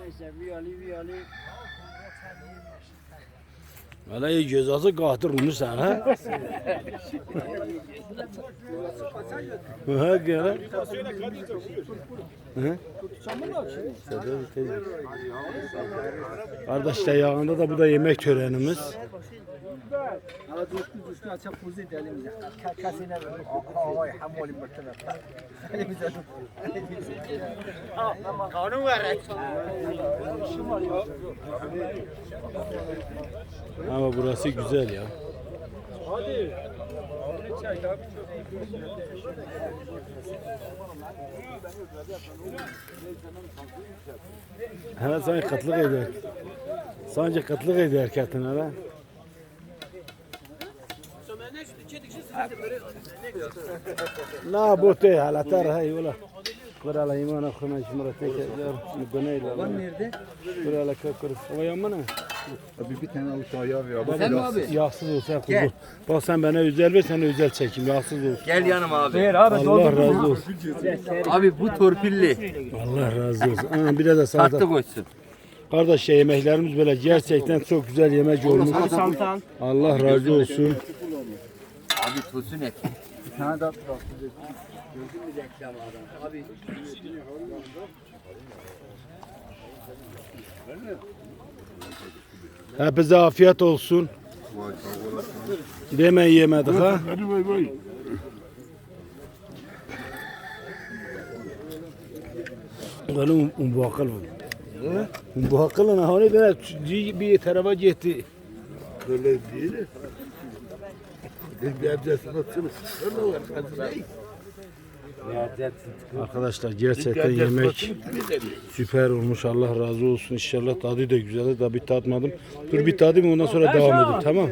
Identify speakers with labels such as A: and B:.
A: Neyse viyali viyali.
B: Valla iyi cezası kahtır onu sen ha. Ha gel. Hı? Kardeş yağında da bu da yemek törenimiz.
A: Ama düştü düştü açıp kuzu edelim. Kasine havay hamoli mırtına. Elimize Kanun var.
B: Ama burası güzel ya. Hele sanki kıtlık eder. Sanki kıtlık eder katına lan. Na bote halatar hay ola. Kurala imana khuna shmara teke jar mudonayla.
A: Lan nerede?
B: Kurala kakır. O yamana.
C: Abi bir tane avuç ayağı ver.
A: Sen mi abi?
B: Yağsız olsa kuzu.
A: Gel.
B: Bak sen bana özel ver sana özel çekim. Yağsız olsun.
D: Gel yanıma abi.
A: Ver abi
B: Allah razı olsun.
D: Abi bu torpilli.
B: Allah razı olsun. Aa, bir de salata.
D: Tatlı koysun.
B: Kardeş şey, yemeklerimiz böyle gerçekten çok güzel yemek olmuş. Allah razı olsun.
D: Abi tosun et.
A: Bir tane daha bırak. Gördün mü reklam adam? Abi
B: Hepinize afiyet olsun. Deme yemedik ha.
C: Hadi bay bay.
B: Akıl mı? Bu akıl ne? Hani de bir tarafa gitti.
C: Böyle değil.
B: Arkadaşlar gerçekten yemek süper olmuş. Allah razı olsun. İnşallah tadı da güzel. Daha bir tatmadım. Dur bir tadayım ondan sonra devam edelim. Tamam.